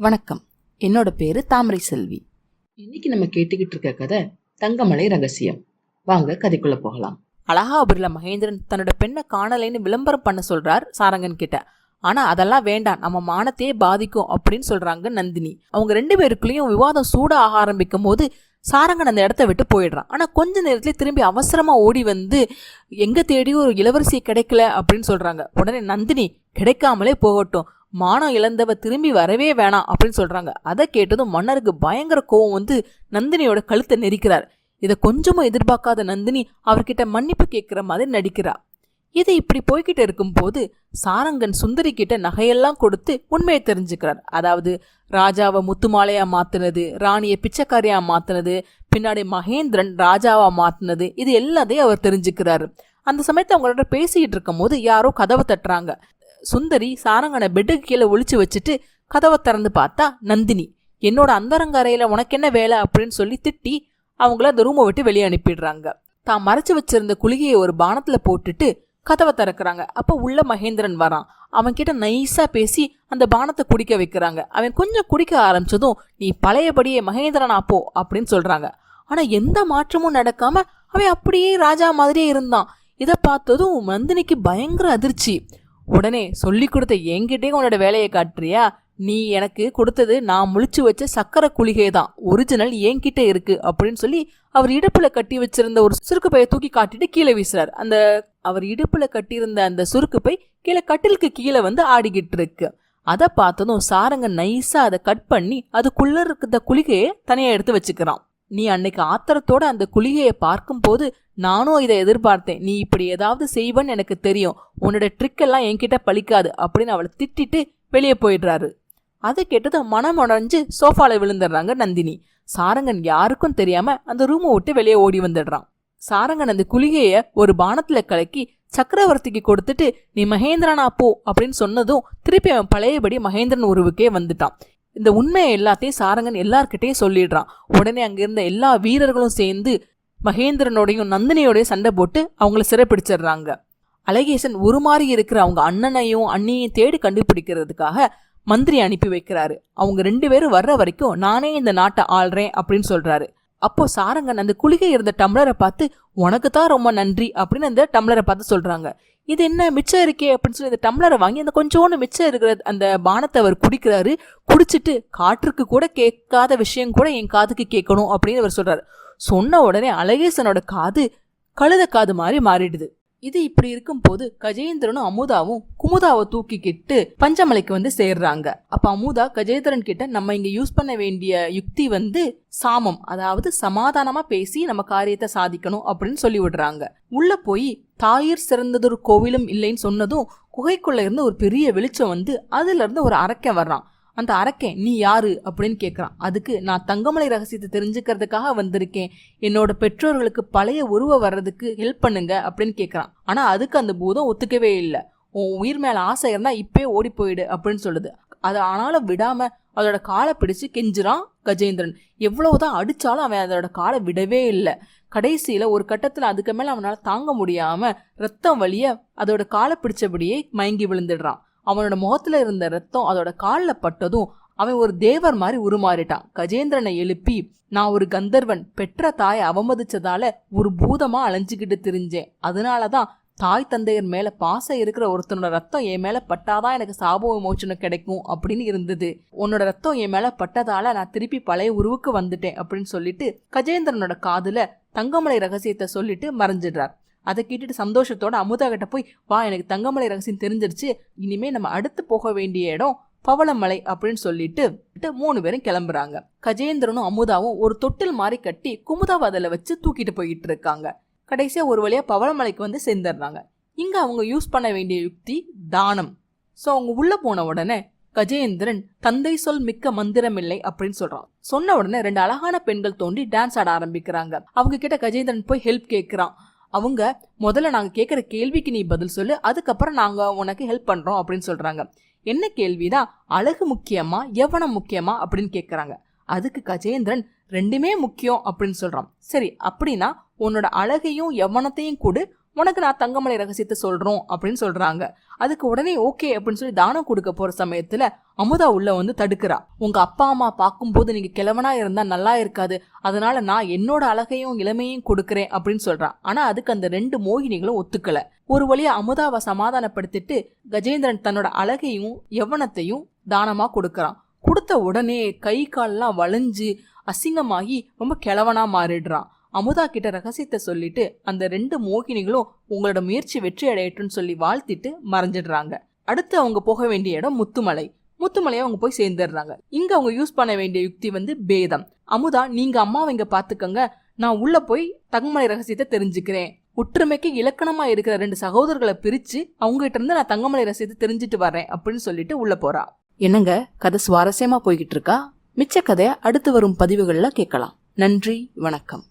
வணக்கம். என்னோட பேரு தாமரை செல்வி. இன்னைக்கு நம்ம கேட்டுக்கிட்டு இருக்க கதை தங்கமலை ரகசியம். வாங்க கதைக்குள்ள போகலாம். அழகாபுரில மகேந்திரன் தன்னோட பெண்ணை காணலைன்னு விளம்பரம் பண்ண சொல்றார் சாரங்கன் கிட்ட. ஆனா அதெல்லாம் வேண்டாம். நம்ம மானத்தையே பாதிக்கும் அப்படின்னு சொல்றாங்க நந்தினி. அவங்க ரெண்டு பேருக்குள்ளேயும் விவாதம் சூட ஆக ஆரம்பிக்கும் போது சாரங்கன் அந்த இடத்த விட்டு போயிடுறான். ஆனா கொஞ்ச நேரத்துல திரும்பி அவசரமா ஓடி வந்து எங்க தேடியும் ஒரு இளவரசி கிடைக்கல அப்படின்னு சொல்றாங்க. உடனே நந்தினி கிடைக்காமலே போகட்டும். மானம் இழந்தவ திரும்பி வரவே வேணாம் அப்படின்னு சொல்கிறாங்க அதை கேட்டதும் மன்னருக்கு பயங்கர கோவம் வந்து நந்தினியோட கழுத்தை நெரிக்கிறார். இதை கொஞ்சமும் எதிர்பார்க்காத நந்தினி அவர்கிட்ட மன்னிப்பு கேட்குற மாதிரி நடிக்கிறா. இது இப்படி போய்கிட்டு இருக்கும்போது சாரங்கன் சுந்தரி கிட்ட நகையெல்லாம் கொடுத்து உண்மையை தெரிஞ்சுக்கிறார். அதாவது ராஜாவை முத்துமாலையா மாத்துனது ராணியை பிச்சைக்காரியா மாத்துனது பின்னாடி மகேந்திரன் ராஜாவா மாத்துனது இது எல்லாத்தையும் அவர் தெரிஞ்சுக்கிறாரு. அந்த சமயத்தை அவங்களோட பேசிக்கிட்டு இருக்கும் போது யாரோ கதவை தட்டுறாங்க. சுந்தரி சாரங்கனை பெட்டுக்கு கீழே ஒழிச்சு வச்சுட்டு கதவை திறந்து பார்த்தா நந்தினி. என்னோட அந்தரங்க உனக்கு என்ன வேலை? அப்படின்னு சொல்லி திட்டி அவங்கள அந்த ரூமை விட்டு வெளியே அனுப்பிடுறாங்க. தான் மறைச்சு வச்சிருந்த குளிகையை ஒரு பானத்தில் போட்டுட்டு கதவை திறக்கிறாங்க. அப்போ உள்ள மகேந்திரன் வரான். அவன் கிட்ட நைஸாக பேசி அந்த பானத்தை குடிக்க வைக்கிறாங்க. அவன் கொஞ்சம் குடிக்க ஆரம்பிச்சதும் நீ பழையபடியே மகேந்திரன் அப்போ அப்படின்னு சொல்கிறாங்க ஆனால் எந்த மாற்றமும் நடக்காம அவன் அப்படியே ராஜா மாதிரியே இருந்தான். இதை பார்த்ததும் நந்தினிக்கு பயங்கர அதிர்ச்சி. உடனே சொல்லி கொடுத்த என்கிட்டே உன்னோட வேலையை காட்டுறியா? நீ எனக்கு கொடுத்தது நான் முழிச்சு வச்ச சக்கரை குளிகை தான் ஒரிஜினல் என்கிட்ட இருக்கு அப்படின்னு சொல்லி அவர் இடுப்புல கட்டி வச்சிருந்த ஒரு சுருக்கு பையை தூக்கி காட்டிட்டு கீழே வீசுறாரு. அந்த அவர் இடுப்புல கட்டியிருந்த அந்த சுருக்கு பை கீழே கட்டிலுக்கு கீழே வந்து ஆடிக்கிட்டு இருக்கு. அதை பார்த்ததும் சாரங்க நைஸா அதை கட் பண்ணி அதுக்குள்ள இருக்கிற குளிகையை தனியா எடுத்து வச்சுக்கிறான். நீ அன்னைக்கு ஆத்திரத்தோட அந்த குளிகையை பார்க்கும்போது நானும் இதை எதிர்பார்த்தேன். நீ இப்படி ஏதாவது செய்வன்னு எனக்கு தெரியும். உன்னோட ட்ரிக் எல்லாம் என்கிட்ட பழிக்காது அப்படின்னு அவளை திட்டிட்டு வெளியே போயிடுறாரு. அதை கேட்டதும் மனம் உடஞ்சு சோஃபாவில் விழுந்துடுறாங்க நந்தினி. சாரங்கன் யாருக்கும் தெரியாம அந்த ரூமை விட்டு வெளியே ஓடி வந்துடுறான். சாரங்கன் அந்த குளிகையை ஒரு பானத்துல கலக்கி சக்கரவர்த்திக்கு கொடுத்துட்டு நீ மகேந்திரனா போ அப்படின்னு சொன்னதும் திருப்பி அவன் பழையபடி மகேந்திரன் உருவுக்கே வந்துட்டான். இந்த உண்மையை எல்லாத்தையும் சாரங்கன் எல்லார்கிட்டையும் சொல்லிடுறான். உடனே அங்கிருந்த எல்லா வீரர்களும் சேர்ந்து மகேந்திரனோடையும் நந்தினியோடையும் சண்டை போட்டு அவங்கள சிறைப்பிடிச்சிடுறாங்க. அழகேசன் உருமாறி இருக்கிற அவங்க அண்ணனையும் அண்ணியையும் தேடி கண்டுபிடிக்கிறதுக்காக மந்திரி அனுப்பி வைக்கிறாரு. அவங்க ரெண்டு பேரும் வர்ற வரைக்கும் நானே இந்த நாட்டை ஆள்றேன் அப்படின்னு சொல்றாரு. அப்போ சாரங்கன் அந்த குளிகை இருந்த டம்ளரை பார்த்து உனக்கு தான் ரொம்ப நன்றி அப்படின்னு அந்த டம்ளரை பார்த்து சொல்றாங்க. இது என்ன மிச்சம் இருக்கே அப்படின்னு சொல்லி இந்த டம்ளரை வாங்கி அந்த கொஞ்சோண்டு மிச்சம் இருக்கிற அந்த பானத்தை அவர் குடிக்கிறாரு. குடிச்சிட்டு காற்றுக்கு கூட கேட்காத விஷயம் கூட என் காதுக்கு கேட்கணும் அப்படின்னு அவர் சொல்றாரு. சொன்ன உடனே அழகேசனோட காது கழுத காது மாதிரி மாறிடுது. இது இப்படி இருக்கும்போது கஜேந்திரனும் அமுதாவும் குமுதாவை தூக்கிக்கிட்டு பஞ்சமலைக்கு வந்து சேர்றாங்க. அப்ப அமுதா கஜேந்திரன் கிட்ட நம்ம இங்க யூஸ் பண்ண வேண்டிய யுக்தி வந்து சாமம். அதாவது சமாதானமா பேசி நம்ம காரியத்தை சாதிக்கணும் அப்படின்னு சொல்லி விடுறாங்க. உள்ள போய் தாயிர் சிறந்ததொரு கோவிலும் இல்லைன்னு சொன்னதும் குகைக்குள்ள இருந்து ஒரு பெரிய வெளிச்சம் வந்து அதுல இருந்து ஒரு அரக்கன் வர்றான். அந்த அரக்கன் நீ யாரு? அப்படின்னு கேட்குறான் அதுக்கு நான் தங்கமலை ரகசியத்தை தெரிஞ்சுக்கிறதுக்காக வந்திருக்கேன். என்னோட பெற்றோர்களுக்கு பழைய உருவ வர்றதுக்கு ஹெல்ப் பண்ணுங்க அப்படின்னு கேட்குறான் ஆனால் அதுக்கு அந்த பூதம் ஒத்துக்கவே இல்லை. உன் உயிர் மேலே ஆசை இருந்தால் இப்பே ஓடி போயிடு அப்படின்னு சொல்லுது. அதை ஆனாலும் விடாமல் அதோட காலை பிடிச்சு கெஞ்சுறான் கஜேந்திரன். எவ்வளவுதான் அடித்தாலும் அவன் அதோட காலை விடவே இல்லை. கடைசியில் ஒரு கட்டத்தில் அதுக்கு மேலே அவனால் தாங்க முடியாமல் ரத்தம் வழிய அதோட காலை பிடிச்சபடியே மயங்கி விழுந்துடுறான். அவனோட முகத்துல இருந்த ரத்தம் அதோட காலில் பட்டதும் அவன் ஒரு தேவர் மாதிரி உருமாறிட்டான். கஜேந்திரனை எழுப்பி நான் ஒரு கந்தர்வன் பெற்ற தாயை அவமதிச்சதால ஒரு பூதமா அலைஞ்சுக்கிட்டு திரிஞ்சேன். அதனாலதான் தாய் தந்தையர் மேல பாசம் இருக்கிற ஒருத்தனோட ரத்தம் என் மேல பட்டாதான் எனக்கு சாப விமோச்சனம் கிடைக்கும் அப்படின்னு இருந்தது. உன்னோட ரத்தம் என் மேல பட்டதால நான் திருப்பி பழைய உருவுக்கு வந்துட்டேன் அப்படின்னு சொல்லிட்டு கஜேந்திரனோட காதுல தங்கமலை ரகசியத்தை சொல்லிட்டு மறைஞ்சிடுறார். அதை கேட்டுட்டு சந்தோஷத்தோட அமுதா கிட்ட போய் வா எனக்கு தங்கமலை ரகசியம் தெரிஞ்சிருச்சு. இனிமே நம்ம அடுத்து போக வேண்டிய இடம் பவளமலை அப்படின்னு சொல்லிட்டு மூணு பேரும் கிளம்புறாங்க. கஜேந்திரனும் அமுதாவும் ஒரு தொட்டில் மாதிரி கட்டி குமுதாவை அதில் வச்சு தூக்கிட்டு போயிட்டு இருக்காங்க. கடைசியா ஒரு வழியா பவளமலைக்கு வந்து சேர்ந்துடுறாங்க. இங்க அவங்க யூஸ் பண்ண வேண்டிய யுக்தி தானம். ஸோ அவங்க உள்ள போன உடனே கஜேந்திரன் தந்தை சொல் மிக்க மந்திரமில்லை அப்படின்னு சொல்றான். சொன்ன உடனே ரெண்டு அழகான பெண்கள் தோண்டி டான்ஸ் ஆட ஆரம்பிக்கிறாங்க. அவங்க கிட்ட கஜேந்திரன் போய் ஹெல்ப் கேட்கிறான் அவங்க முதல்ல நாங்கள் கேட்குற கேள்விக்கு நீ பதில் சொல்லு அதுக்கப்புறம் நாங்கள் உனக்கு ஹெல்ப் பண்ணுறோம் அப்படின்னு சொல்கிறாங்க என்ன கேள்விதான் அழகு முக்கியமா எவனம் முக்கியமா? அப்படின்னு கேட்குறாங்க அதுக்கு கஜேந்திரன் ரெண்டுமே முக்கியம் அப்படின்னு சொல்கிறான் சரி அப்படின்னா உன்னோட அழகையும் எவனத்தையும் கொடு உனக்கு நான் தங்கமலை ரகசியத்தை சொல்கிறோம் அப்படின்னு சொல்கிறாங்க அதுக்கு உடனே ஓகே அப்படின்னு சொல்லி தானம் கொடுக்க போகிற சமயத்தில் அமுதா உள்ள வந்து தடுக்கிறா. உங்கள் அப்பா அம்மா பார்க்கும்போது நீங்கள் கிழவனா இருந்தால் நல்லா இருக்காது. அதனால நான் என்னோட அழகையும் இளமையும் கொடுக்குறேன் அப்படின்னு சொல்கிறான் ஆனால் அதுக்கு அந்த ரெண்டு மோகினிகளும் ஒத்துக்கல. ஒரு வழியாக அமுதாவை சமாதானப்படுத்திட்டு கஜேந்திரன் தன்னோட அழகையும் யவனத்தையும் தானமாக கொடுக்குறான். கொடுத்த உடனே கை கால்லாம் வளைஞ்சு அசிங்கமாகி ரொம்ப கிழவனாக மாறிடுறான். அமுதா கிட்ட ரகசியத்தை சொல்லிட்டு அந்த ரெண்டு மோகினிகளும் உங்களோட முயற்சி வெற்றி அடையட்டும்னு சொல்லி வாழ்த்திட்டு மறைஞ்சிடுறாங்க. அடுத்து அவங்க போக வேண்டிய இடம் முத்துமலை. முத்துமலையை அவங்க போய் சேர்ந்துடுறாங்க. இங்க அவங்க யூஸ் பண்ண வேண்டிய யுக்தி வந்து பேதம். அமுதா நீங்க அம்மாவை இங்க பாத்துக்கங்க. நான் உள்ள போய் தங்கமலை ரகசியத்தை தெரிஞ்சுக்கிறேன். ஒற்றுமைக்கு இலக்கணமா இருக்கிற ரெண்டு சகோதரர்களை பிரிச்சு அவங்க கிட்ட இருந்து நான் தங்கமலை ரகசியத்தை தெரிஞ்சுட்டு வரேன் அப்படின்னு சொல்லிட்டு உள்ள போறா. என்னங்க? கதை சுவாரஸ்யமா போய்கிட்டு இருக்கா? மிச்ச கதையை அடுத்து வரும் பதிவுகளில் கேட்கலாம். நன்றி வணக்கம்.